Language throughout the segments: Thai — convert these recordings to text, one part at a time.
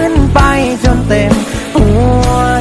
ึ้น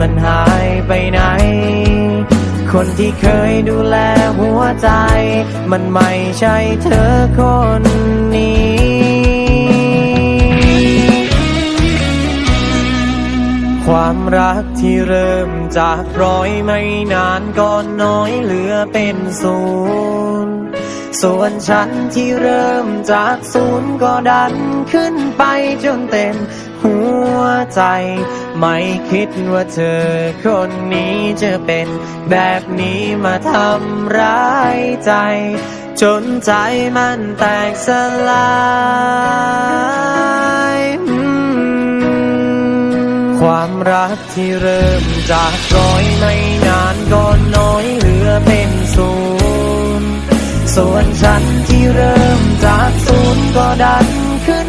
มันหายไปไหน คนที่เคยดูแลหัวใจ มันไม่ใช่เธอคนนี้ความรักที่เริ่มจากร้อยไม่นานก็น้อยเหลือเป็นศูนย์ ส่วนฉันที่เริ่มจากศูนย์ก็ดันขึ้นไปจนเต็ม หัวใจ ไม่คิดว่าเธอคนนี้จะเป็นแบบนี้มาทำร้ายใจ จนใจมันแตกสลายความรักที่เริ่มจากร้อยไม่นานก็น้อยเหลือเป็นศูนย์ส่วนฉันที่เริ่มจากศูนย์ก็ดันขึ้น